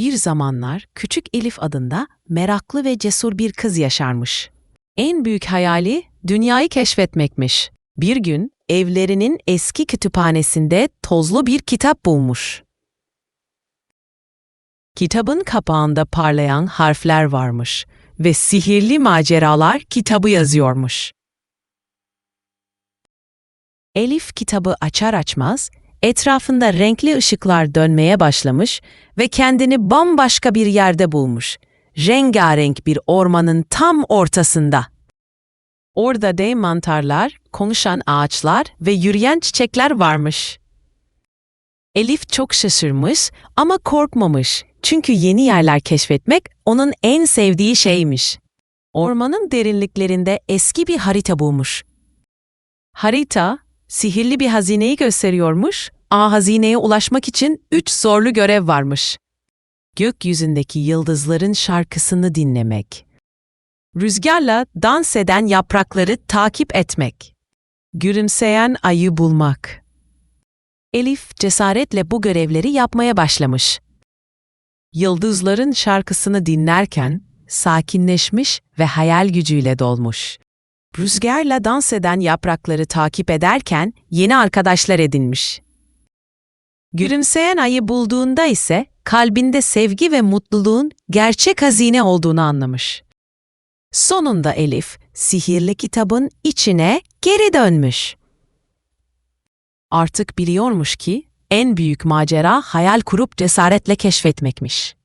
Bir zamanlar küçük Elif adında meraklı ve cesur bir kız yaşarmış. En büyük hayali dünyayı keşfetmekmiş. Bir gün evlerinin eski kütüphanesinde tozlu bir kitap bulmuş. Kitabın kapağında parlayan harfler varmış ve sihirli maceralar kitabı yazıyormuş. Elif kitabı açar açmaz etrafında renkli ışıklar dönmeye başlamış ve kendini bambaşka bir yerde bulmuş. Rengarenk bir ormanın tam ortasında. Orada dev mantarlar, konuşan ağaçlar ve yürüyen çiçekler varmış. Elif çok şaşırmış ama korkmamış. Çünkü yeni yerler keşfetmek onun en sevdiği şeymiş. Ormanın derinliklerinde eski bir harita bulmuş. Harita, sihirli bir hazineyi gösteriyormuş. A hazineye ulaşmak için üç zorlu görev varmış. Gökyüzündeki yıldızların şarkısını dinlemek. Rüzgarla dans eden yaprakları takip etmek. Gülümseyen ayı bulmak. Elif cesaretle bu görevleri yapmaya başlamış. Yıldızların şarkısını dinlerken sakinleşmiş ve hayal gücüyle dolmuş. Rüzgarla dans eden yaprakları takip ederken yeni arkadaşlar edinmiş. Gülümseyen ayı bulduğunda ise kalbinde sevgi ve mutluluğun gerçek hazine olduğunu anlamış. Sonunda Elif, sihirli kitabın içine geri dönmüş. Artık biliyormuş ki en büyük macera hayal kurup cesaretle keşfetmekmiş.